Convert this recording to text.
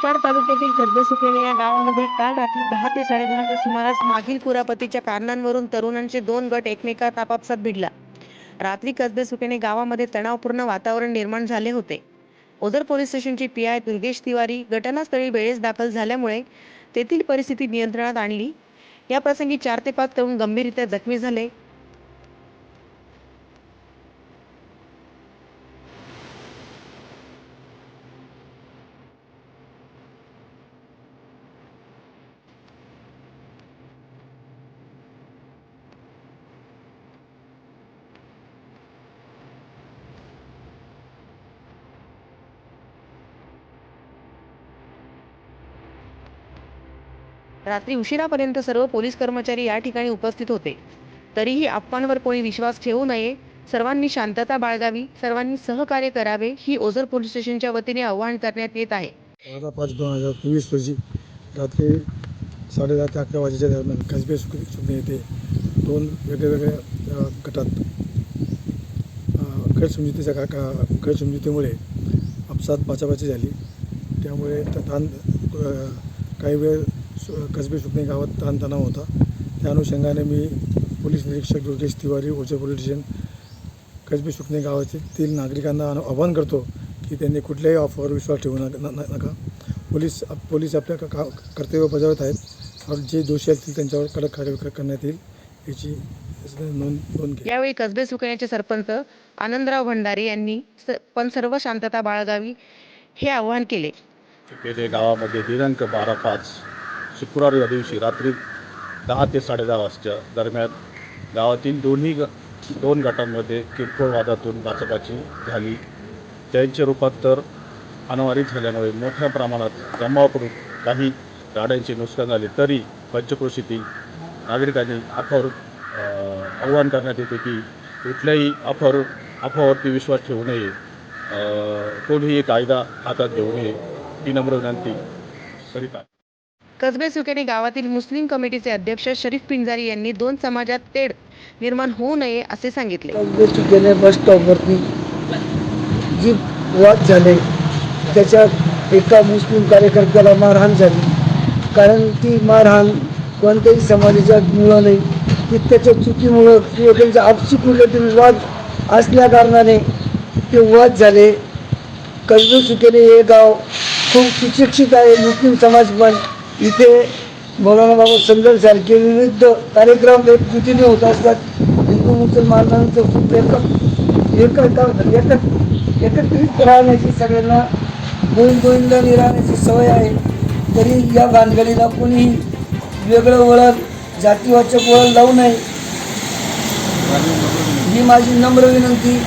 निफाड तालुक्यातील कर्जसुकेने या गावामध्ये काल रात्री दहा ते साडेदहाच्या सुमारास मागील कुरापतीच्या कारणांवरून तरुणांचे दोन गट एकमेकात आपापसात भिडला. रात्री कसबे सुकेने गावामध्ये तणावपूर्ण वातावरण निर्माण झाले होते. ओझर पोलीस स्टेशनची पी आय दुर्गेश तिवारी घटनास्थळी वेळेस दाखल झाल्यामुळे तेथील परिस्थिती नियंत्रणात आणली. या प्रसंगी चार ते पाच तरुण गंभीररित्या जखमी झाले. रात्री उशिरापर्यंत सर्व पोलीस कर्मचारी या ठिकाणी उपस्थित होते. तरीही अफवांवर कोणी विश्वास ठेवू नये. सर्वांनी शांतता बाळगावी. सर्वांनी सहकार्य करावे ही ओझर पोलीस स्टेशनच्या वतीने आव्हान करण्यात येत आहे. बारा पाच दोन हजार तेवीस रोजी रात्री साडेदहा ते अकरा वाजेच्या दरम्यान कसबे सुक सुकणे येथे दोन वेगळ्यावेगळ्या अ, गटात अ, गैरसमजुतीच्या का का गैरसमजुतीमुळे आपसात बाचाबाची झाली. त्यामुळे त- ताण अ, काही वेळ कसबे सुकणे गावात ताणतणाव होता. त्या अनुषंगाने मी पोलीस निरीक्षक दुर्गेश तिवारी ओझर पोलीस स्टेशन कसबे सुकणे गावातील नागरिकांना आवाहन करतो की त्यांनी कुठल्याही ऑफरवर विश्वास ठेवू नका पोलीस पोलीस आपल्या का- कर्तव्य बजावत आहेत. और जे दोषी असतील त्यांच्यावर कडक कारवाई करण्यात येईल याची यावेळी कसबे सुकण्याचे सरपंच आनंदराव भंडारे यांनी स- पण सर्व शांतता बाळगावी हे आवाहन केले. पेढे गावामध्ये दिनांक बारा पाच शुक्रवार या दिवशी रात्री दहा ते साडेदहा वाजच्या दरम्यान गावातील दोन्ही ग दोन गटांमध्ये किरकोळ वादातून बाचाबाची झाली त्यांचे रूपांतर अनवारीत झाल्यामुळे मोठ्या प्रमाणात जमाव करून काही गाड्यांचे नुकसान झाले. तरी पंचक्रोशीतील नागरिकांनी अफावर आव्हान करण्यात येते की कुठल्याही अफावर अफवावरती विश्वास ठेवू नये. कोणीही कायदा हातात घेऊ नये ही नम्र विनंती करीत आहे. कसबे सुकेने गावातील मुस्लिम कमिटीचे अध्यक्ष शरीफ पिंजारी यांनी दोन समाजात तेढ निर्माण होऊ नये असे सांगितले. गोष्टी बस स्टॉपवरती जी वाद झाले त्याच्यात एका मुस्लिम कार्यकर्त्याला मारहाण झाली. कारण ती मारहाण कोणत्याही समाजाच्या मुळं नाही. की त्याच्या चुकीमुळं किंवा त्यांच्या आपसी कुठलेतरी वाद असल्या कारणाने ते वाद झाले. कर्ज सुकेने हे गाव खूप सुशिक्षित आहे मुस्लिम समाज पण. इथे मौलाना बाबा समजल सारखे विविध कार्यक्रम एकजुटीने होत असतात. हिंदू मुसलमानांचं खूप एक एकत्र एकत्र एकत्रित राहण्याची सगळ्यांना गोविंद गोविंदाने राहण्याची सवय आहे. तरी या भानगडीला कोणीही वेगळं वळण जातीवाचक वळण लावू नये. ही माझी नम्र विनंती.